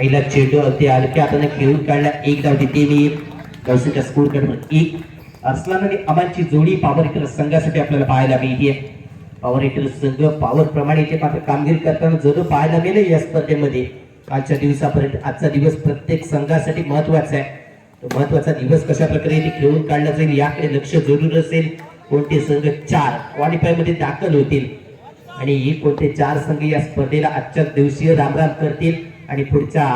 पहिला चेंडू अगदी हलक्या हाताने खेळून काढला. एक धाव तिथे मी गौसीच्या स्कोरकडून एक अर्सलान आणि अमानची जोडी पॉवर हिटर संघासाठी आपल्याला पाहायला मिळते. पॉवर हिटर संघ पॉवर प्रमाणे ते मात्र कामगिरी करताना जरूर पाहायला मिळेल या स्पर्धेमध्ये. कालच्या दिवसापर्यंत आजचा दिवस प्रत्येक संघासाठी महत्त्वाचा आहे. तो महत्त्वाचा दिवस कशा प्रकारे खेळून काढला जाईल याकडे लक्ष जरूर असेल. कोणते संघ चार क्वालिफायमध्ये दाखल होतील आणि हे कोणते चार संघ या स्पर्धेला आजच्या दिवशी रामराम करतील आणि पुढच्या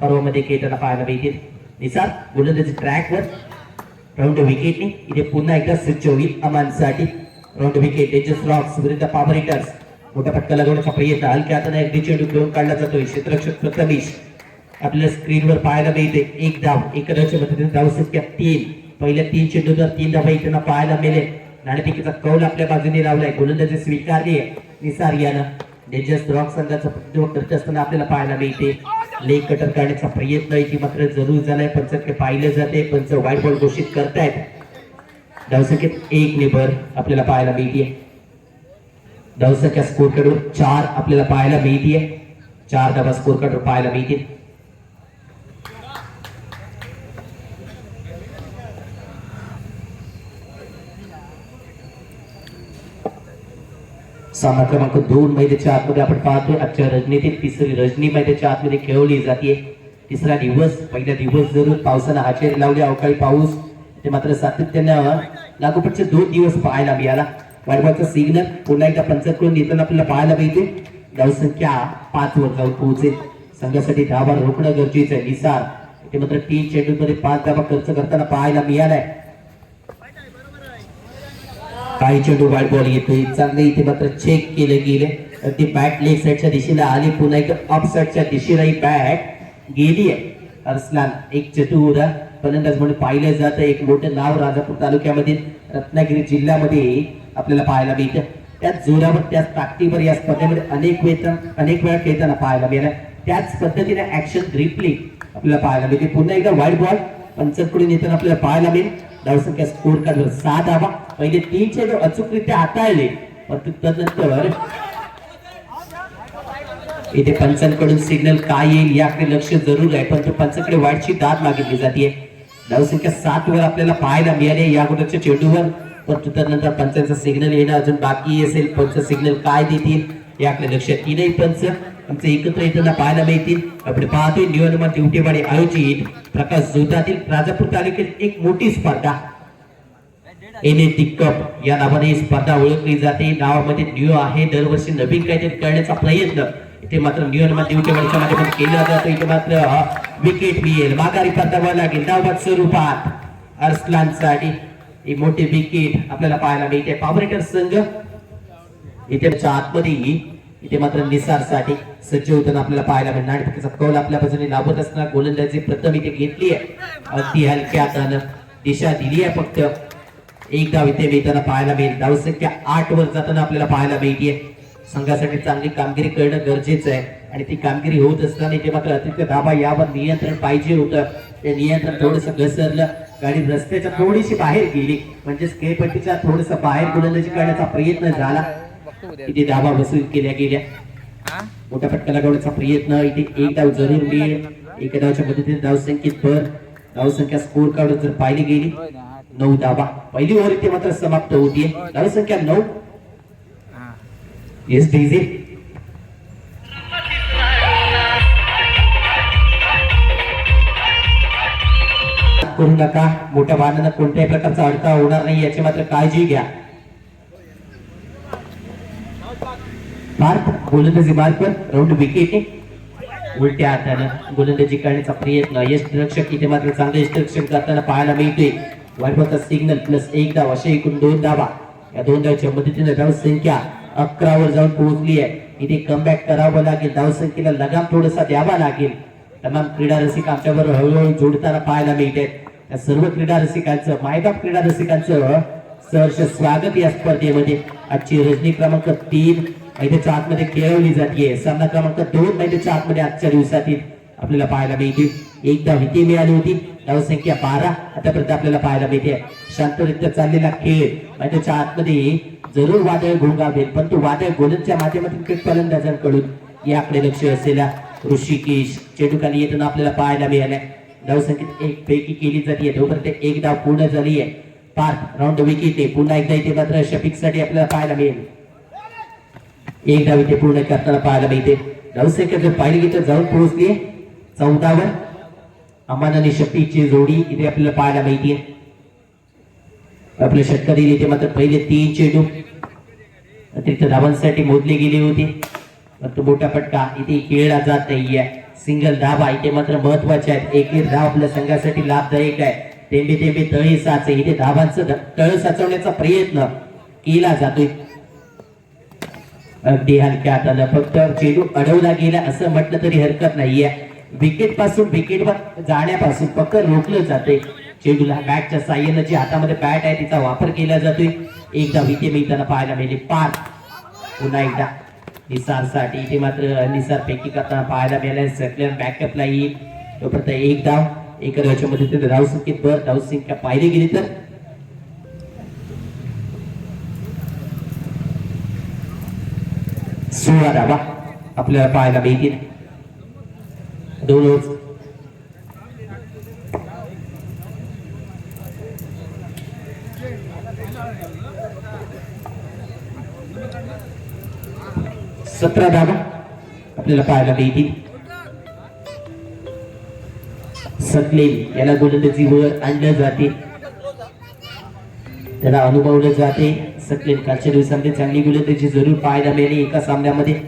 पर्वामध्ये खेळताना पाहायला मिळतील. निसार गोलंदाजी ट्रॅकवर राऊंड विकेटने इथे पुन्हा एकदा स्विच होईल अमानसाठी. राऊंड विकेट तेजस रॉक्स विरुद्ध पॉवर हिटर्स मोठा फटका लागवण्याचा प्रयत्न हलक्या हाताने अगदी चेंडू घेऊन काढला जातोय. क्षेत्रक्षक प्रथमेश आपल्या स्क्रीनवर पाहायला मिळते एक धाव एक धावच्या मदतीने धाव संख्या तीन पहिल्या तीन चेंडूवर तीन धावा इथे पाहायला मिळेल. नाणेफेकीचा कौल आपल्या बाजूने लावलाय. गोलंदाजी स्वीकारली निसार यानं. डेंजरस रॉक संघाचा प्रतिनिधित्व करत असताना आपल्याला पाहायला मिळते. लेग कटर करण्याचा प्रयत्न आहे की मात्र जरूर झालाय. पंचके पाहिले जाते. पंच वाईट बॉल घोषित करतायत. धावसंख्येत एक निबर आपल्याला पाहायला मिळते धावसंख्या स्कोरकडून चार आपल्याला पाहायला मिळते चार धावा स्कोरकडून पाहायला मिळतील. सामना क्रमांक दोन महिन्याच्या आतमध्ये आपण पाहतोय. आजच्या रजनीतील तिसरी रजनी मैदाच्या आतमध्ये खेळवली जाते तिसरा दिवस पहिला दिवस जरूर पावसानं हजेरी लावली अवकाळी पाऊस ते मात्र सातत्यानं लागोपाठचे दोन दिवस पाहायला मिळाला. वाढवाचा सिग्नल पुन्हा एकदा पंचायतकडून येताना आपल्याला पाहायला मिळते धावसंख्या पाच वर जाऊन पोहोचेल. संघासाठी धावा रोखणं गरजेचं आहे. निसार ते मात्र तीन चेंडूमध्ये पाच धावा खर्च करताना पाहायला मिळालाय. काही चेंडू वाईट बॉल येतोय चांगले इथे मात्र चेक केले गेले. ती बॅट लेफ्ट साईडच्या दिशेला आली. पुन्हा एक अप साईडच्या दिशेला ही बॅट गेली आहे. अर्सलान एक चतुर. फलंदाज म्हणून पाहिलं जातं. एक मोठं नाव राजापूर तालुक्यामध्ये रत्नागिरी जिल्ह्यामध्ये आपल्याला पाहायला मिळतं. त्याच जोरावर त्याच ताकदीवर या स्पर्धेमध्ये अनेक वेळा अनेक वेळा खेळताना पाहायला मिळालं. त्याच पद्धतीने ऍक्शन ग्रिपली आपल्याला पाहायला मिळते. पुन्हा एकदा वाईट बॉल पंचकडून येताना आपल्याला पाहायला मिळेल. धावसंख्या स्कोर कार्डवर सहा धावा पहिले तीन चेंडू अचूकरित्या हाताळले परंतु इथे पंचांकडून सिग्नल काय येईल याकडे लक्ष जरूर आहे परंतु पंचांकडे वाईटची दाद मागितली जाते धावसंख्या सात वर आपल्याला पाहायला मिळाले या अगोदरच्या चेंडूवर परंतु त्यानंतर पंचांचा सिग्नल येणं अजून बाकी असेल. पंच सिग्नल काय देतील याकडे लक्ष तीनही पंच. आमचे एकत्र येताना पाहायला मिळतील. आपण पाहतोय निवडणूक ड्युटीवाडी आयोजित प्रकाश जोतातील राजापूर तालुक्यात एक मोठी स्पर्धा. एने दिक्कप या नावाने ही स्पर्धा ओळखली जाते. नावामध्ये न्यू आहे. दरवर्षी नवीन काहीतरी करण्याचा प्रयत्न इथे मात्र निवडणूक वर्षामध्ये पण केला जातो. इथे मात्र विकेट मिळेल. माघारी परतावा लागेल. धावबाद स्वरूपात अर्सलानसाठी ही मोठी विकेट आपल्याला पाहायला मिळते. पॉपरेटर संघ इथे आतमध्ये इथे मात्र निसारसाठी सज्ज होताना आपल्याला पाहायला मिळणार त्याचा कौल आपल्या बाजूने लाभत असताना गोलंदाजी प्रथम इथे घेतली आहे. अगदी हलक्या दिशा दिली आहे फक्त. एक धाव इथे मिळताना पाहायला मिळेल. धावसंख्या आठ वर जाताना आपल्याला पाहायला मिळते संघासाठी चांगली कामगिरी करणं गरजेचं आहे. आणि ती कामगिरी होत असताना इथे मात्र अतिरिक्त धाबा यावर नियंत्रण पाहिजे होतं. ते नियंत्रण थोडस घसरलं. गाडी रस्त्याच्या थोडीशी बाहेर गेली. म्हणजे खेळपट्टीच्या थोडस बाहेर गोलंदाजी करण्याचा प्रयत्न झाला. इथे धाबा वसूल केल्या गेल्या. मोठ्या फटका लगावण्याचा प्रयत्न. इथे एक धाव जरूर मिळेल. एका धावच्या मदतीने धावसंख्येत भर. धावसंख्या स्कोर कार्ड जर पाहिली गेली. नऊ धावा पहिली ओव्हर इथे मात्र समाप्त होतीये. धावसंख्या नऊ. येस डीजे करू नका. मोठ्या वाहनानं कोणत्याही प्रकारचा अडथळा होणार नाही. याची मात्र काळजी घ्या. मार्क गोलंदाजी मार्कवर राऊंड विकेट उलट्या हातानं गोलंदाजी करण्याचा प्रयत्न. यष्टरक्षक इथे मात्र चांगलं यष्टरक्षण करताना पाहायला मिळतोय. वायफळचा सिग्नल प्लस एक धाव. असे एकूण दोन धावा. या दोन धावच्या मदतीने धावसंख्या अकरावर जाऊन पोहोचली आहे. इथे कमबॅक करावं लागेल. धावसंख्येला लगाम थोडासा द्यावा लागेल. तमाम क्रीडा रसिक आमच्याबरोबर हळूहळू जोडताना पाहायला मिळते. या सर्व क्रीडा रसिकांचं मायबाप क्रीडा रसिकांचं सहर्ष स्वागत या स्पर्धेमध्ये. आजची रजनी क्रमांक तीन मैद्याच्या आतमध्ये खेळवली जाते. सामना क्रमांक दोन मैद्याच्या आतमध्ये आजच्या दिवसातील आपल्याला पाहायला मिळते एकदा धाव मिळाली होती धावसंख्या बारा. आतापर्यंत आपल्याला पाहायला मिळते. शांतरित्या चाललेला खेळ. त्याच्या आतमध्ये जरूर वादळ घोंगावेल तो वादळ गोलंदच्या माध्यमातून क्रिकेट फलंदाजांकडून याकडे लक्ष असलेला ऋषिकेश चेंडू येताना आपल्याला पाहायला मिळालाय. धावसंख्येत एक पैकी केली जाते. तोपर्यंत एक धाव पूर्ण झाली आहे. पार्क राऊंड विकेट पुन्हा एकदा इथे मात्र शफिकसाठी आपल्याला पाहायला मिळेल. एक डाव इथे पूर्ण करताना पाहायला मिळते. धावसंख्या जर पाहिली तर जाऊन पोहोचली चौदाव्या अमान आणि शफीची जोडी इथे आपल्याला पाहायला मिळते आपल्या षटकारी इथे मात्र पहिले तीन चेंडू. अतिरिक्त धावांसाठी मोजले गेले होते. परंतु मोठा फटका इथे खेळला जात नाहीये. सिंगल धाबा इथे मात्र महत्त्वाचे आहेत. एक एक धाव आपल्या संघासाठी लाभदायक आहे. तेंबे तेंबे तळे साचे. इथे धाबांचं तळ साचवण्याचा प्रयत्न केला जातोय. अगदी हलक्या हातानं फक्त चेंडू अडवला गेला असं म्हटलं तरी हरकत नाहीये. विकेटपासून विकेटवर जाण्यापासून फक्त रोखलं जाते चेंडूला बॅटच्या साह्यानं जी हातामध्ये बॅट आहे तिचा वापर केला जातोय. एकदा विकेट मिळताना पाहायला मिळेल. पाच पुन्हा एकदा. निसारसाठी इथे मात्र निसार पैकी करताना पाहायला मिळाला सगळ्या बॅकअपला येईल. तोपर्यंत एक धाव एका धावच्या मदतीने धाव संख्येत भर धाव संख्या पाहिली गेली तर. सोळा धावा आपल्याला पाहायला मिळतील. दोन सतरा धावा. आपल्याला पाहायला मिळतील. सकलेल याला गोलंदाजीवर आणलं जाते. त्याला अनुभवलं जाते. सकलेल कालच्या दिवसांमध्ये चांगली गोलंदाजी जरूर पाहायला मिळाली एका सामन्यामध्ये.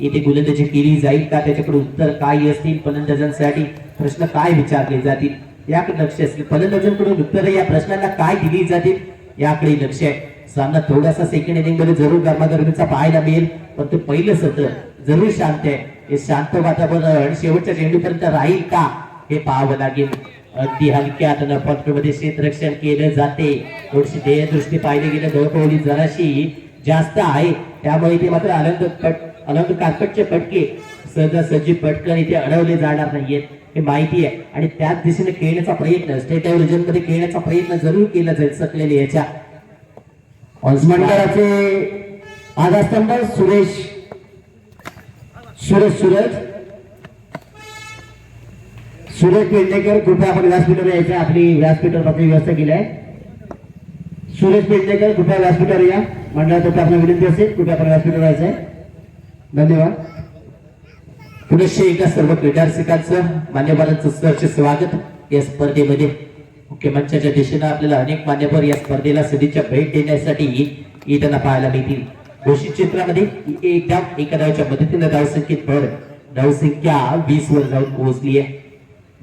इथे गोलंदाजी केली जाईल का? त्याच्याकडे उत्तर काय असतील. फलंदाजांसाठी प्रश्न काय विचारले जातील? याकडे लक्ष असेल. फलंदाजांकडून उत्तर या प्रश्नांना काय दिली जातील? याकडे लक्ष आहे. सामना थोडासा सेकंड इनिंगमध्ये जरूर गरमागरमीचा पाहायला मिळेल. पण ते पहिलं सत्र जरूर शांत आहे. हे शांत वातावरण शेवटच्या चेंडूपर्यंत राहील का? हे पाहावं लागेल. अगदी हलक्या हातानं शेतरक्षण क्षेत्ररक्षण केलं जाते. थोडीशी ध्येयदृष्टी पाहिली गेलं. गळकवली जराशी जास्त आहे. त्यामुळे ते मात्र आनंद अनंत आनंद पटके सहजासहजी पटकन इथे अडवले जाणार नाहीयेत हे माहिती आहे. आणि त्याच दिशेने खेळण्याचा प्रयत्न स्टेट रिजनमध्ये खेळण्याचा प्रयत्न जरूर केला जाईल सकलेले याच्या. मंडळाचे आधारस्तंभ सुरेश सुरेश सूरज. सुरेश पेडणेकर कृपया आपण व्यासपीठावर यायचं आपली व्यासपीठावर आपली व्यवस्था केली आहे. सुरेश पेडणेकर कृपया व्यासपीठावर या? मंडळातर्फे आपल्या विनंती असेल कृपया आपण व्यासपीठावर यायचं आहे? धन्यवाद. पुनश्च एकदा सर्व क्रीडारसिकांचं मान्यवरांचं सहर्ष स्वागत या स्पर्धेमध्ये. मुख्य मंचाच्या दिशेनं आपल्याला अनेक मान्यवर या स्पर्धेला सदिच्छा भेट देण्यासाठी येताना पाहायला मिळतील. घोषित क्षेत्रामध्ये एकदा एका धावच्या मदतीनं धावसंख्येत भर धावसंख्या वीस वर जाऊन पोहोचली आहे.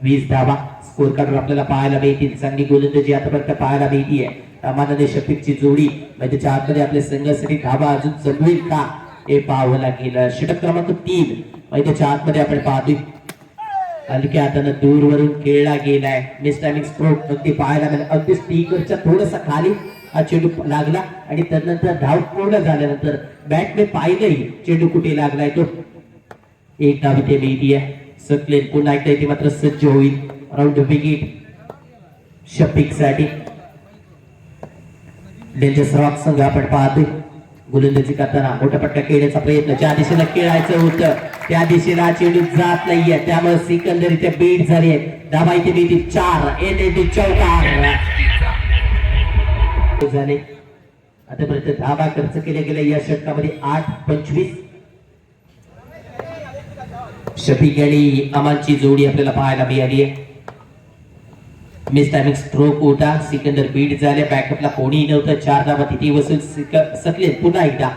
वीस धावा स्कोर कार्डवर आपल्याला पाहायला मिळतील. चांगली गोलंदाजी आतापर्यंत पाहायला मिळतीये. रामानंद शफिकची जोडी म्हणजे त्याच्या आतमध्ये आपल्या संघासाठी धावा अजून जमवेल का? हे पाहावं लागेल षटक क्रमांक तीन. त्याच्या आतमध्ये आपण पाहतोय. हलक्या हातानं दूरवरून खेळला गेलाय. मिस टायमिंग स्ट्रोक अगदी पाहायला मिळाला. अगदी स्पीकरच्या थोडासा खाली हा चेंडू लागला आणि त्यानंतर धाव पूर्ण झाल्यानंतर बॅटने पाहिलंही चेंडू कुठे लागलाय तो? एक धाव इथे मिळतीये सकलेन पुन्हा एकदा इथे मात्र सज्ज होईल. राऊंड विकेट शफिकसाठी डेंजर रॉक संघ आपण पाहतोय. गोलंदाजी करताना मोठा पट्टा खेळण्याचा प्रयत्न. ज्या दिशेला खेळायचं होतं त्या दिशेला चेंडू जात नाहीये. त्यामुळे सिकंदर इथे बीट झाली आहे धाबा इथे मिळतील चार एन येते चौकार झाले. आतापर्यंत धाबा खर्च केल्या गेल्या या षटकामध्ये आठ पंचवीस. शफी आणि अमानची जोडी आपल्याला पाहायला मिळाली आहे. मिस टायमिंग स्ट्रोक होता सिकंदर बीट झाले. बॅकअपला कोणीही नव्हतं. चार धावा तिथे वसूल सकले. पुन्हा एकदा.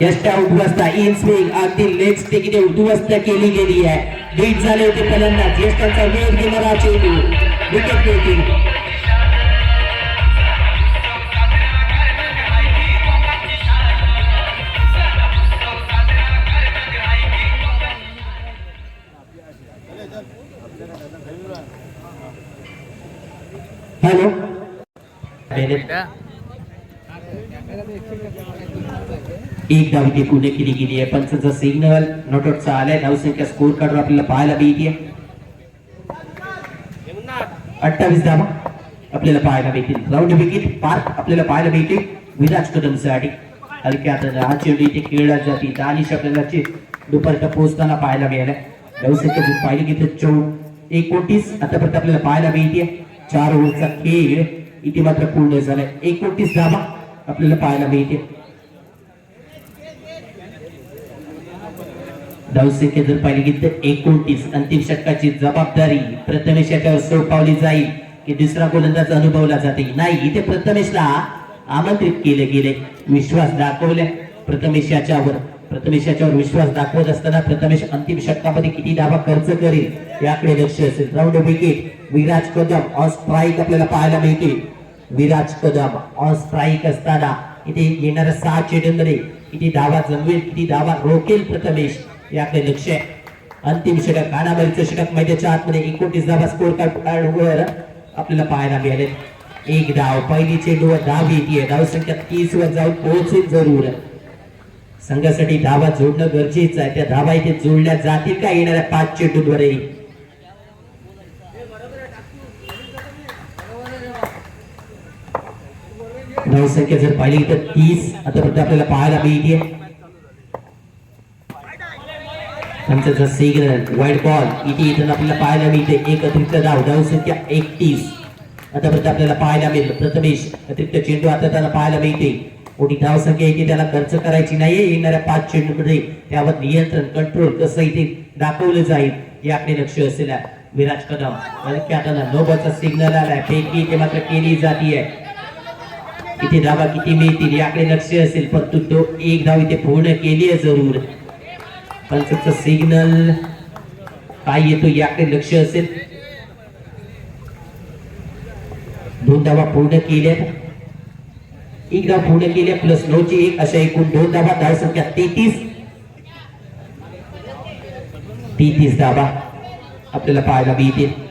यष्टा उद्ध्वस्त इन स्विंग अगदी लेग स्टिकने उद्ध्वस्त केली गेली आहे. बीट झाले होते फलंदाज यष्टाचा वेग घेणारा चेंडू विकेट मिळतील एक धाव इथे पुणे केली गेली आहे? पंचाचा सिग्नल नोटचा आलाय धावसंख्या स्कोर कार्डवर आपल्याला पाहायला मिळते. अठ्ठावीस धावा. आपल्याला पाहायला मिळतील. राऊंड विकेट पार्क आपल्याला पाहायला मिळते. विराज कदमसाठी हलक्या हाताने हा चेंडू इथे खेळला जाते. दानिश आपल्याला दुपारच्या पोहोचताना पाहायला मिळाल्या. व्यवसाय पाहिली की ते चौ एकोणतीस. आतापर्यंत आपल्याला पाहायला मिळते. चार ओव्हरचा खेळ. इथे मात्र पूर्ण झालाय. एकोणतीस धावा आपल्याला पाहायला मिळते धावसंख्या जर पाहिली गेली तर एकोणतीस अंतिम षटकाची जबाबदारी प्रथमेश याच्यावर सोपवली जाईल की दुसरा गोलंदाज अनुभवला जाते नाही इथे प्रथमेशला आमंत्रित केले गेले. विश्वास दाखवले प्रथमेश याच्यावर प्रथमेश याच्यावर विश्वास दाखवत असताना प्रथमेश अंतिम षटकामध्ये किती धावा खर्च करेल याकडे लक्ष असेल. Round wicket Viraj Kadam on strike आपल्याला पाहायला मिळते. विराज कदम ऑन स्ट्राईक असताना इथे येणार सहा चेंडूमध्ये किती धावा जमवेल किती धावा रोखेल प्रथमेश याकडे लक्ष आहे. अंतिम षटक कानाबाईचं षटक मैद्याच्या आतमध्ये एकोणतीस धावा स्कोर कार्डवर आपल्याला पाहायला मिळाले. एक धाव पहिली चेंडूवर धाव येते. धाव संख्या तीस वर जाऊन पोहोचेल जरूर. संघासाठी धावा जोडणं गरजेचं आहे. त्या धावा इथे जोडल्या जातील का येणाऱ्या पाच चेंडूद्वारे धावसंख्या जर पाहिली तर तीस आतापर्यंत आपल्याला पाहायला मिळते त्यांचा सिग्नल वाईट बॉल इथे इथून आपल्याला पाहायला मिळते. एक अतिरिक्त धाव धावसंख्या एकतीस. आतापर्यंत आपल्याला पाहायला मिळेल प्रथमेश अतिरिक्त चेंडू आता त्याला पाहायला मिळते. मोठी धावसंख्या येते त्याला खर्च करायची नाहीये. येणाऱ्या पाच चेंडूमध्ये त्यावर नियंत्रण कंट्रोल कसं इथे दाखवलं जाईल याकडे लक्ष असेल. विराज कदम हलक्या हातानं नो बॉलचा सिग्नल आलाय. फेकी ते मात्र केली जातीये. किती धावा किती मिळतील याकडे लक्ष असेल परंतु तो एक धाव इथे पूर्ण केली आहे जरूर. पंचचं सिग्नल काय येतो याकडे लक्ष असेल. दोन धावा पूर्ण केल्या. एक धाव पूर्ण केल्या प्लस नऊ ची एक अशा एकूण दोन धावा धाव संख्या तेहतीस. तेहतीस धावा आपल्याला पाहायला मिळतील.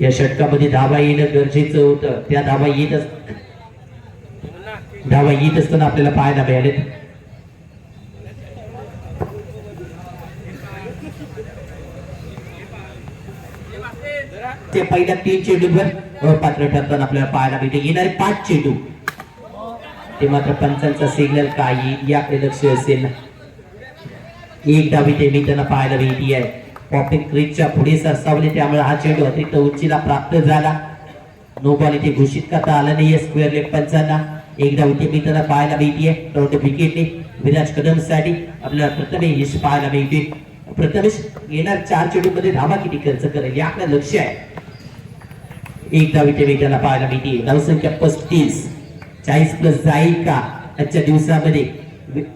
या षटकामध्ये धाबा येणं गरजेचं होतं. त्या धाबा येत अस- धावा येत असताना आपल्याला पाहायला मिळाले ते पहिल्या तीन चेंडूवर अपात्र ठरताना आपल्याला पाहायला मिळते. येणारे पाच चेंडू. ते मात्र पंचांचा सिग्नल काही याकडे लक्ष असेल. एक डावी ते मी त्यांना पाहायला मिळती आहे पॉपिंग क्रीजच्या पुढे सरसावले. त्यामुळे हा चेंडू अतिरिक्त उंचीला प्राप्त झाला. नो बॉल इथे घोषित करता आला नाहीये. स्क्वेअर लेग पंचांना. एकदा उठी इथे मी पाहायला मिळतीये राऊंड विकेटने विराज कदमसाठी आपल्याला प्रथमेश यश पाहायला मिळते प्रथमेश येणार चार चेंडू मध्ये धावा किती खर्च करेल याकडे लक्ष आहे. एक विटे इथे त्याला पाहायला मिळते धावसंख्या पस्तीस. चाळीस प्लस जाईल का आजच्या दिवसामध्ये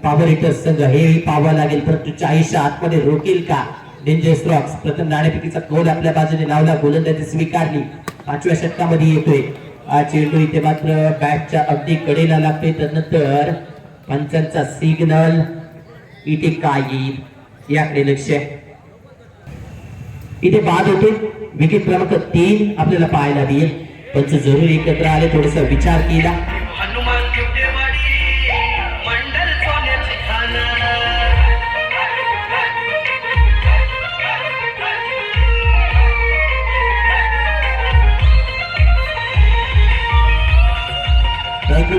पावर हिटर संघ. हे पाहावं लागेल. परंतु चाळीसच्या आतमध्ये रोकेल का? डेंजर रॉक्स प्रथम नाणेफेकीचा कौल आपल्या बाजूने लावला. गोलंदाजी स्वीकारली. पाचव्या षटकामध्ये येतोय. हा चेंडू इथे मात्र बॅटच्या अगदी कडेला लागतोय. त्यानंतर पंचांचा सिग्नल इथे काय येईल याकडे लक्ष. आहे इथे बाद होते. विकेट क्रमांक तीन आपल्याला पाहायला मिळेल. पंच जरूर एकत्र आले. थोडासा विचार केला.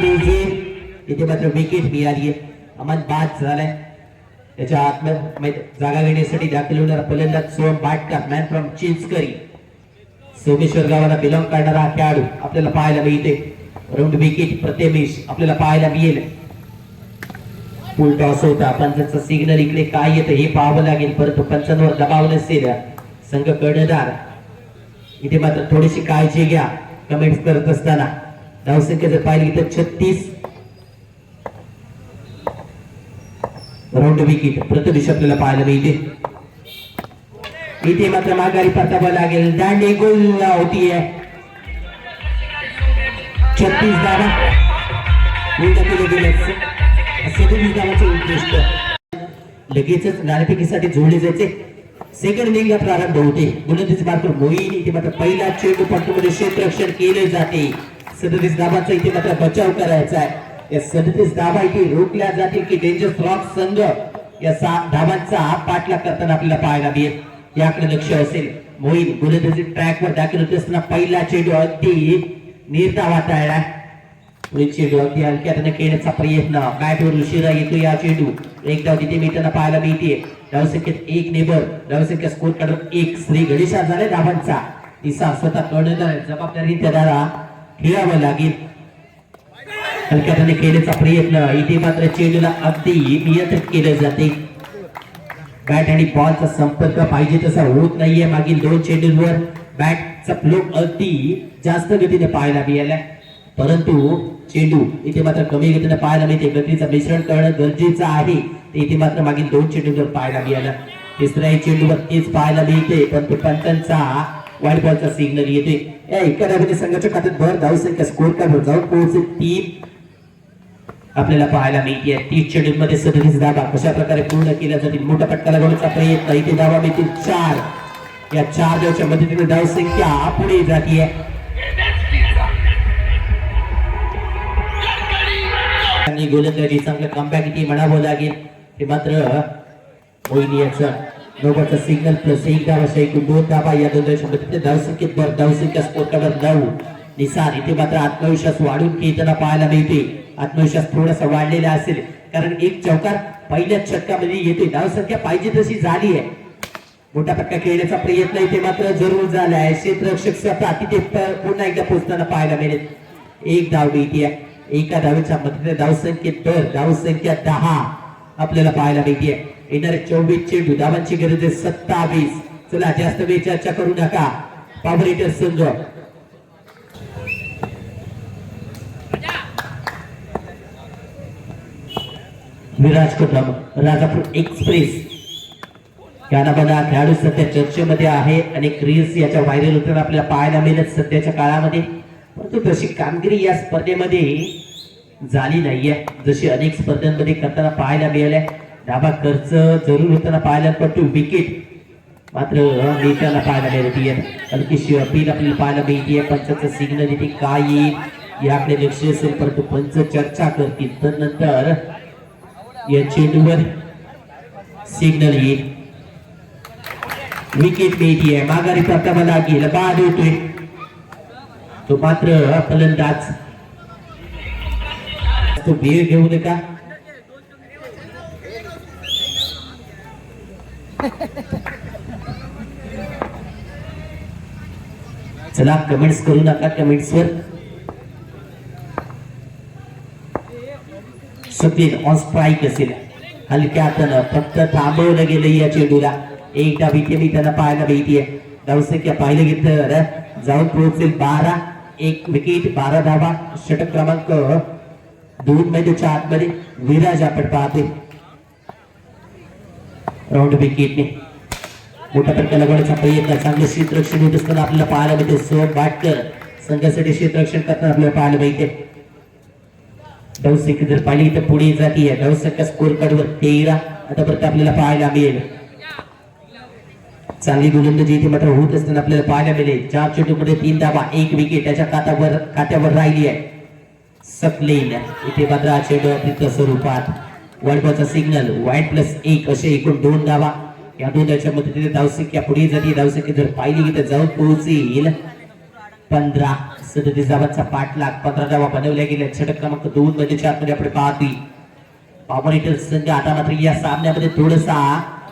इथे मात्र विकेट मिळाली आहे अमन बाद झालाय. त्याच्या आत्म जागा घेण्यासाठी दाखल होणारा फलंदाज सोहम बाटकर मॅन फ्रॉम चिंचकरी. सोमेश्वर गावाला बिलॉंग करणारा हा खेळाडू आपल्याला पाहायला मिळते राऊंड विकेट प्रथमेश आपल्याला पाहायला मिळेल. फुल टॉस होता. पंचांचा सिग्नल इकडे काय येतं हे पाहावं लागेल. परंतु पंचांवर दबाव नसेल. संघ कर्णधार. इथे मात्र थोडीशी काळजी घ्या. कमेंट करत असताना. धावसंख्या जर पाहिली तर छत्तीस. राऊंड विकेट प्रथमेश आपल्याला पाहायला मिळते. इथे मात्र माघारी परतावा लागेल. दांडे गोल होती छत्तीस धावा. केले गेले. सदोतीस धावाचे उद्दिष्ट. लगेचच नाणेफेकीसाठी जोडले जायचे. सेकंड लिंगला प्रारंभ होते. गोलंदाजी मात्र मोहिनी इथे मात्र पहिला चेंडू पट्टूमध्ये क्षेत्ररक्षण केले जाते. सदतीस धावाचा इथे मात्र बचाव करायचा आहे. या सदतीस धावा इथे रोखल्या जातील की डेंजर रॉक संघ या सात धावांचा पाठलाग करताना आपल्याला पाहायला मिळेल. याकडे लक्ष असेल मोहीन गोलंदाजी ट्रॅकवर दाखल होत असताना पहिला चेंडू अगदी निर्धाव हाताळला पुढील चेंडू अगदी हलक्या हाताने खेळण्याचा प्रयत्न. बॅटवर उशिरा येतो या चेंडू. एकदा धाव तिथे मिळताना पाहायला मिळते धावसंख्येत एक नेबर धावसंख्या स्कोर काढून एक श्री गणेशा झाले धावांचा तिसा स्वतः कळणं जबाबदारी त्याला खेळावं लागेल. हलक्या हाताने खेळण्याचा प्रयत्न इथे मात्र चेंडूला अगदी नियंत्रित केले जाते. बॅट आणि बॉलचा संपर्क पाहिजे तसा होत नाहीये. मागील दोन चेंडूंवर बॅटचा फ्लो अगदी जास्त गतीने पाहायला मिळाला परंतु चेंडू इथे मात्र कमी गतीने पाहायला मिळते. गतीचं मिश्रण करणं गरजेचं आहे. ते इथे मात्र मागील दोन चेंडूंवर पाहायला मिळालं. तिसऱ्या चेंडूवर तेच पाहायला मिळते. परंतु पंतांचा बॉलचा सिग्नल येते या एका डावीने संघाच्या खात्यात भर धावसंख्या स्कोर कार्डवर जाऊन पोहोचेल तीन आपल्याला पाहायला मिळते तीस चेंडूंमध्ये सदतीस धाबा कशा प्रकारे पूर्ण केल्या जातील मोठा फटका लागवण्याचा प्रयत्न. इथे धावा मिळतील चार. या चार धावच्या मदतीने धाव संख्या पुढे जातीये. गोलंदाजी चांगलं कमबॅक इथे म्हणावं लागेल. ते मात्र मोहिनी याचं दोघांचा सिग्नल प्लस एक धाव अशा एकूण दोन धावा या दोन धावच्या मदतीने धाव संख्येत भर धाव नऊ निसार इथे मात्र आत्मविश्वास वाढून खेळताना पाहायला मिळते आत्मविश्वास थोडासा वाढलेला असेल. कारण एक चौकार पहिल्याच षटकामध्ये येते धावसंख्या पाहिजे तशी झाली आहे. मोठा फटका खेळण्याचा प्रयत्न इथे मात्र जरूर झाला आहे. क्षेत्ररक्षक स्वतः तिथे पुन्हा एकदा पोहोचताना पाहायला मिळेल. एक धाव मिळते एका धावेच्या मदतीने धावसंख्येत तर धावसंख्या दहा आपल्याला पाहायला मिळते येणारे चोवीस चेंडू धावांची गरज आहे सत्तावीस. चला जास्त वेळ चर्चा करू नका. पॉवर हिटर संघ विराज कदम राजापूर एक्सप्रेस. या खेळाडू सध्या चर्चेमध्ये आहे. आणि रील्स याच्या व्हायरल होताना आपल्याला पाहायला मिळत सध्याच्या काळामध्ये. परंतु तशी कामगिरी या स्पर्धेमध्ये झाली नाहीये जशी अनेक स्पर्धांमध्ये करताना पाहायला मिळाल्या डाबा खर्च जरूर होताना पाहायला परंतु विकेट मात्र नेत्याला पाहायला मिळतीये हलकीशी अपील आपल्याला पाहायला मिळतीये पंचाचं सिग्नल इथे काय येईल याकडे लक्ष असेल परंतु पंच चर्चा करतील. तर नंतर या चेंडूवर सिग्नल येईल विकेट मिळतीये माघारी प्रतापा लागेल. बाद होतोय. तो मात्र फलंदाज. तो वेळ घेऊ नका. चला कमेंट्स करू नका कमेंट्सवर वर. ऑन स्ट्राईक असेल. हलक्या हातानं फक्त थांबवलं गेलं या चेंडूला. एकदा विके मी त्यांना पाहायला मिळतीये धावसंख्या पाहिलं घेतलं जाऊन पोहोचेल बारा. एक विकेट बारा धावा षटक क्रमांक दोन मैदाच्या आतमध्ये विराज आपण पाहते राऊंड विकेटने मोठ्या फटका लगवण्याचा प्रयत्न चांगलं शीतरक्षण येत असताना आपल्याला पाहायला मिळते. सोहम भाटकर संघासाठी शीतरक्षण करताना आपल्याला पाहायला मिळते. धावसंख्या जर पाहिली तर पुढे जातीये धावसंख्या स्कोर कार्डवर तेरा. आतापर्यंत आपल्याला पाहायला मिळेल. चांगली गोलंदाजी इथे मात्र होत असताना आपल्याला पाहायला मिळेल. चार चेंडूमध्ये तीन धावा एक विकेट त्याच्या खात्यावर खात्यावर राहिली आहे. सकलेन इथे मात्र हा चेंडू अतिरिक्त स्वरूपात वर्ल्डचा सिग्नल वाईट प्लस एक असे एकूण दोन धावा या दोन धावच्या मदतीने धावसंख्या पुढे जाते. धावसंख्या जर पाहिली की तर जाऊन पोहोचेल. पंधरा सदतीस धावांचा पाठलाग पंधरा धावा बनवल्या गेल्या. षटक क्रमांक दोन मध्ये चारमध्ये आपण पाहतोय. ऑपरेटर संघ आता मात्र या सामन्यामध्ये थोडसा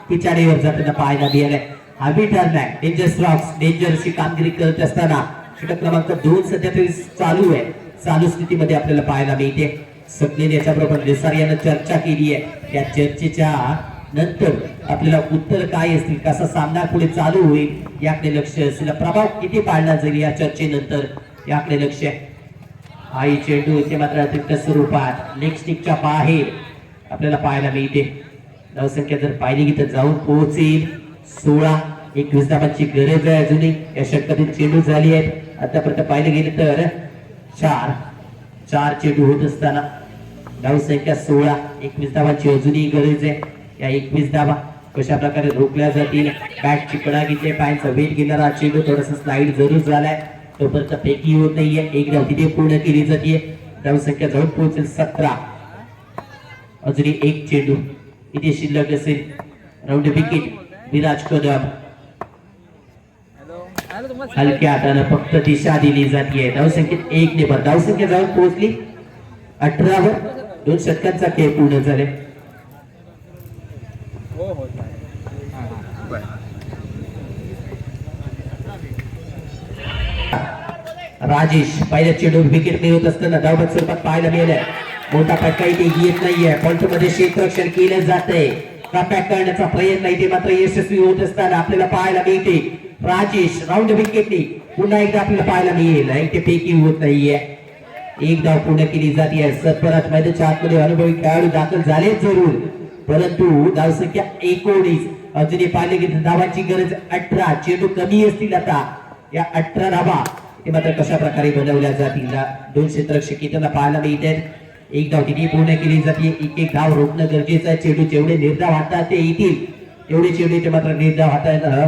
पिछाडीवर जाताना पाहायला मिळालाय. हवी ठरलाय डेंजर स्लॉक्स डेंजरची कामगिरी करत असताना षटक क्रमांक दोन सध्या तरी चालू आहे. चालू स्थितीमध्ये आपल्याला पाहायला मिळते. सगळे याच्याबरोबर निसार यानं चर्चा केली आहे. या चर्चेच्या नंतर आपल्याला उत्तर काय असतील कसा सामना पुढे चालू होईल याकडे लक्ष असेल. प्रभाव किती पाळला जाईल या चर्चेनंतर याकडे लक्ष आहे. आई चेंडू इथे मात्र अतिरिक्त स्वरूपात नेक्स्टिकच्या बाहेर आपल्याला पाहायला मिळते. धावसंख्या जर पाहिली की तर जाऊन पोहोचेल. सोळा एकवीस धावांची गरज आहे अजूनही. या षटकातील चेंडू झाली आहेत. आतापर्यंत पाहिलं गेलं तर चार चार चेंडू होत असताना. धावसंख्या सोळा एकवीस धावांची अजूनही गरज आहे. या एकवीस धावा कशा प्रकारे रोखल्या जातील? बॅट चिकडा घेतले पायांचा वेट घेणारा चेंडू थोडासा स्लाईड जरूर झालाय. तोपर्यंत फेकी होत नाहीये. एक धाव तिथे पूर्ण केली जाते धावसंख्या जाऊन पोहोचेल सतरा. अजूनही एक चेंडू. इथे शिल्लक असेल. Round wicket. विराज कदम. हलक्या हातानं फक्त दिशा दिली जाते धावसंख्येत एक नेबर धावसंख्या जाऊन पोहोचली. अठरावर दोन शतकांचा खेळ पूर्ण झाले. राजेश पहिल्या चेंडूवर विकेट मिळवत असताना धावत स्वरूपात पाहायला मिळालंय. मोठा फटका इथे येत नाहीये. पॉइंटमध्ये क्षेत्ररक्षण केलं जात आहे करण्याचा प्रयत्न इथे मात्र यशस्वी होत असताना आपल्याला पाहायला मिळते राजेश राऊंड विकेटने पुन्हा एकदा आपल्याला पाहायला मिळेल. इथे पेकी होत नाहीये. एक धाव पूर्ण केली जाते परत मैदानच्या आतमध्ये अनुभवी खेळाडू दाखल झाले जरूर. परंतु धावसंख्या एकोणीस. अजूनही पाहिले की धावांची गरज अठरा. चेंडू कमी असतील आता. या अठरा धावा ते मात्र कशा प्रकारे बनवल्या जातील? दोन क्षेत्ररक्षक त्यांना पाहायला मिळतात. एक धाव तिथे पूर्ण केली जाते. एक एक धाव रोखणं गरजेचं आहे. चेंडू जेवढे निर्धाव हातात ते येतील एवढे चेंडू ते मात्र निर्धाव हाताळणं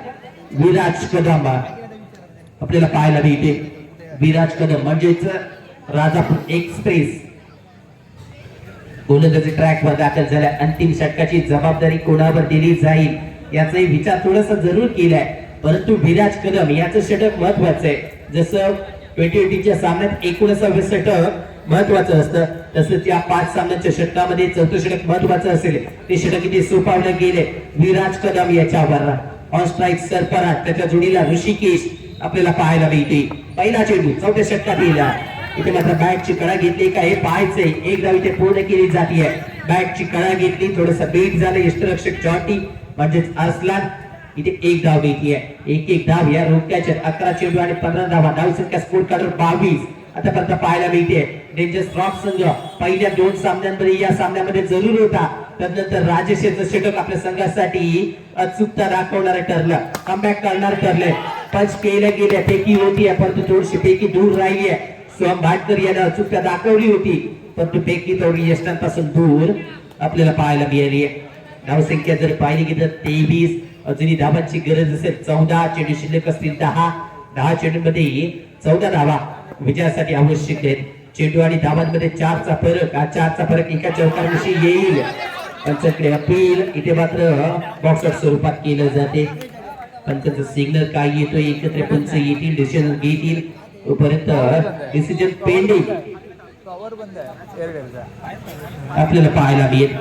विराज कदम. आपल्याला पाहायला मिळते. विराज कदम म्हणजेच राजापूर एक्सप्रेस. गोलंदाजी ट्रॅक वर दाखल झाल्या. अंतिम षटकाची जबाबदारी कोणावर दिली जाईल याचाही विचार थोडासा जरूर केलाय. परंतु विराज कदम याचं षटक महत्वाचं आहे. जसं ट्वेंटी ट्वेंटीच्या सामन्यात एकोणसावे षटक महत्वाचं असतं तसंच या पाच सामन्याच्या षटकामध्ये चौथं षटक महत्वाचं असेल. ते षटक इथे सोपावलं गेले विराज कदम याच्यावर ऑन स्ट्राईक सरपराट त्याच्या जोडीला ऋषिकेश आपल्याला पाहायला मिळते. पहिला चेंडू चौथ्या षटकात येला इथे मात्र बॅटची कळा घेतली का हे पाहायचंय. एक धाव इथे पूर्ण केली जाते. बॅटची कळा घेतली. थोडस बेट झालं. यष्टरक्षक चॉटी म्हणजेच अस्लान इथे एक धाव घेतली आहे एक एक धाव या रोक्याच्या अकरा चेंडू आणि पंधरा धावा. धाव संख्या स्कोर काढून बावीस. आतापर्यंत पाहायला मिळते. डेंजर स्ट्रॉक संघ पहिल्या दोन सामन्यांमध्ये या सामन्यामध्ये जरूर होता. त्यानंतर राजेश याचं षटक आपल्या संघासाठी अचूकता दाखवणार ठरलं. कमबॅक करणार ठरलंय. पंच केल्या गेल्या पैकी होती परंतु थोडीशी पैकी दूर राहिली आहे. सोहम भाटकर यानं अचूकता दाखवली होती परंतु पैकी थोडी यष्टांपासून दूर आपल्याला पाहायला मिळाली आहे. धावसंख्या जर पाहिली गेली तर तेवीस. अजूनही धावांची गरज असेल चौदा. चेंडू शिल्लक असतील दहा. दहा चेंडूमध्ये चौदा धावा. विजयासाठी आवश्यक आहेत. चेंडू आणि धावांमध्ये चारचा फरक हा चारचा फरक एका चौकांविषयी येईल. पंचाकडे अपील इथे मात्र बॉक्सर स्वरूपात केलं जाते. पंचाचं सिग्नल काय येतोय एकत्र पंच येतील डिसिजन घेतील. तोपर्यंत डिसिजन पेंडिंग आपल्याला पाहायला मिळेल.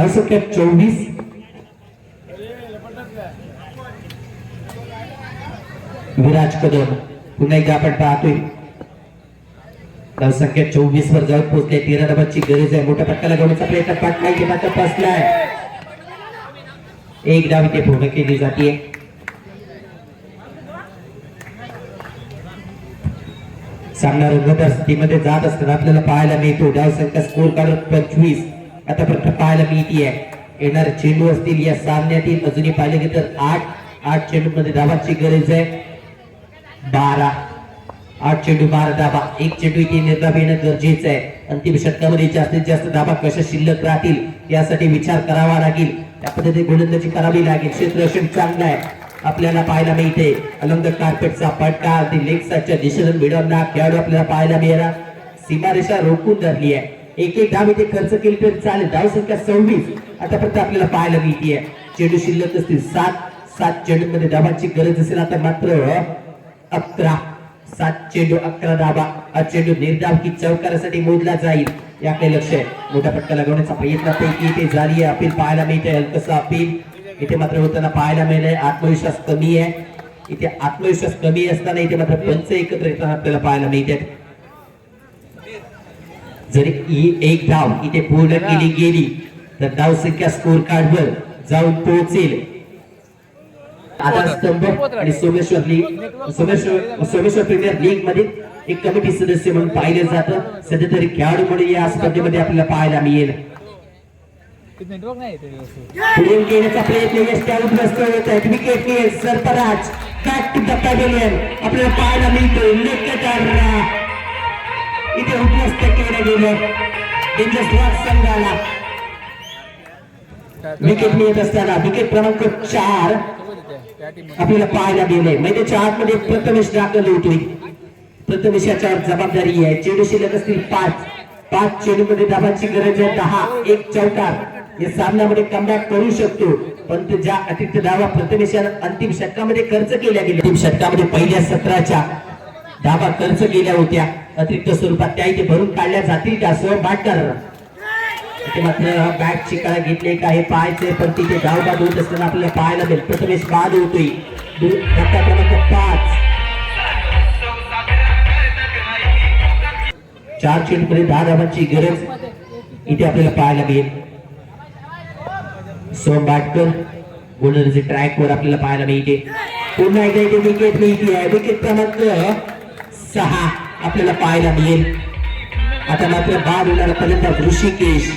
धावसंख्या चोवीस विराज कदम पुन्हा एकदा आपण पाहतोय धावसंख्या चोवीस वर जाऊन पोहोचले तेरा धावांची गरज आहे मोठ्या पटकाला गवण्याचा प्रयत्न पाठ नाही मात्र बसलाय एक डाव इथे पूर्ण केली जाते सामना रंगत स्थितीमध्ये जात असताना आपल्याला पाहायला मिळतो धावसंख्या स्कोर कार्ड पंचवीस आतापर्यंत पाहायला मिळतीये. येणारे चेंडू असतील या सामन्यातील अजूनही पाहिले की तर आठ आठ चेंडू मध्ये धावांची गरज आहे. बारा. आठ चेंडू बारा धाबा एक चेंडू इथे निर्धाव येणं गरजेचं आहे. अंतिम षटकामध्ये जास्तीत जास्त धाबा कशा शिल्लक राहतील यासाठी विचार करावा लागेल. त्या पद्धतीने गोलंदाजी करावी लागेल. क्षेत्ररक्षण चांगलं आहे. आपल्याला पाहायला मिळते अलंग कार्पेटचा पटका लेग साईडच्या दिशेनं मिळवणार खेळाडू आपल्याला पाहायला मिळणार सीमारेषा रोखून धरली आहे. एक एक धाव इथे खर्च केली तर चालेल. धाव संख्या सव्वीस. आतापर्यंत आपल्याला पाहायला मिळतीये. चेंडू शिल्लक असतील सात सात चेंडूमध्ये मध्ये गरज असेल आता मात्र अकरा. सात चेंडू अकरा धाबा हा चेंडू निर्धाव की चौकारासाठी मोजला जाईल. याकडे लक्ष आहे. मोठा पटका लगवण्याचा प्रयत्न पैकी इथे झाली आहे. अपील पाहायला मिळते हलकसं अपील. इथे मात्र होताना पाहायला मिळेल आत्मविश्वास कमी आहे. इथे आत्मविश्वास कमी असताना इथे मात्र पंच एकत्र येताना आपल्याला पाहायला मिळतात. जरी ही एक धाव इथे पूर्ण केली गेली तर धाव संख्या स्कोर कार्डवर जाऊन पोहोचेल. आधार स्तंभ आणि सोमेश्वर लीग सोमेश्वर सोमेश्वर प्रीमियर लीगमध्ये एक कमिटी सदस्य म्हणून पाहिलं जातं. सध्या तरी खेळाडू म्हणून या स्पर्धेमध्ये आपल्याला पाहायला मिळेल. पुढील घेण्याचा प्रयत्न यशस्वी ग्रस्त होत आहेत विकेट घेईल Sarfaraz. Back to the pavilion आपल्याला पाहायला मिळतो इथे उद्ध्वस्त केलं गेलं? त्यांच्या स्वाद संघाला. विकेट मिळत असताना विकेट क्रमांक चार आपल्याला पाहायला मिळले मैदानाच्या आतमध्ये प्रथमेश दाखल होतोय. प्रथमेश याच्यावर जबाबदारी आहे. चेडू शिल्लक असतील पाच. पाच चेडू मध्ये दाबाची गरज आहे. दहा एक चौकार. या सामन्यामध्ये कमबॅक करू शकतो. पण ज्या अतिरिक्त धावा प्रथमेश अंतिम षटकामध्ये खर्च केल्या गेल्या. अंतिम षटकामध्ये पहिल्या सत्राच्या धाबा कर्ज गेल्या होत्या. अतिरिक्त स्वरूपात त्या इथे भरून काढल्या जातील का? सोय बाटकर ते मात्र बॅट काळा घेतले का हे पाहायचे पण तिथे धावबाद होत असताना आपल्याला पाहायला मिळेल. प्रथमेश बाद होतोय. धक्का क्रमांक पाच. चार चेंडूमध्ये दहा धावांची गरज इथे आपल्याला पाहायला मिळेल. सोम बाटकर गोलंदाजी ट्रॅक वर आपल्याला पाहायला मिळते. पुन्हा एकदा इथे विकेट मिळते आहे विकेट क्रमांक सहा आपल्याला पाहायला मिळेल. आता मात्र बाद होणारा फलंदाज ऋषिकेश.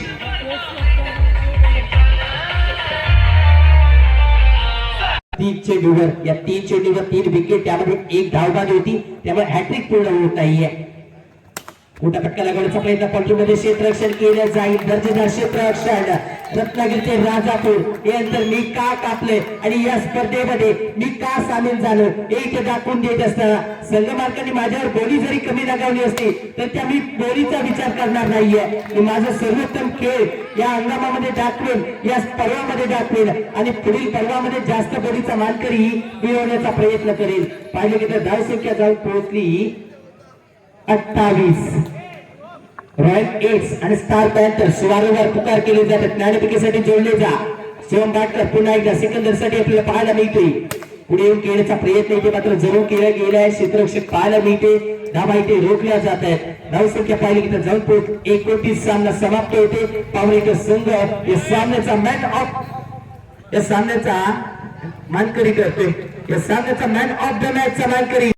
तीन चेंडूवर या तीन चेंडूवर तीन विकेट त्यामध्ये एक धावबाद होती. त्यामुळे हॅट्रिक पूर्ण होत नाहीये. मोठा फटका प्रयत्न पलटूमध्ये क्षेत्ररक्षण केलं जाईल. दर्जेदार क्षेत्ररक्षण. रत्नागिरीचे राजापूर. यानंतर मी का कापले? आणि या स्पर्धेमध्ये मी का सामील झालो? एक दाखवून देत असताना संघ माझ्यावर बोली जरी कमी लगावली असती तर त्या मी बोलीचा विचार करणार नाहीये. मी माझं सर्वोत्तम खेळ या हंगामामध्ये दाखवेन या पर्वामध्ये दाखवेन. आणि पुढील पर्वामध्ये जास्त बोलीचा मानकरी मिळवण्याचा प्रयत्न करेल पाहिलं की तर धावसंख्या जाऊन पोहोचली. अठ्ठावीस. रॉयल एट्स आणि स्टार पॅन्थर वारंवार पुकार केले जातात. ज्ञानपिकेसाठी जोडले जा. शिवम बाटकर पुन्हा एकदा सिकंदरसाठी आपल्याला पाहायला मिळते पुढे येऊन खेळण्याचा प्रयत्न इथे मात्र जरूर केला आहे. क्षेत्ररक्षक पाहायला मिळते. धाबा इथे रोखल्या जात आहेत. धावसंख्या पाहिली की तर जाऊन पोट एकोणतीस सामना समाप्त होते. पाहुणे इथं संघ या सामन्याचा मॅन ऑफ या सामन्याचा मानकरी करतोय. या सामन्याचा मॅन ऑफ द मॅच चा मानकरी.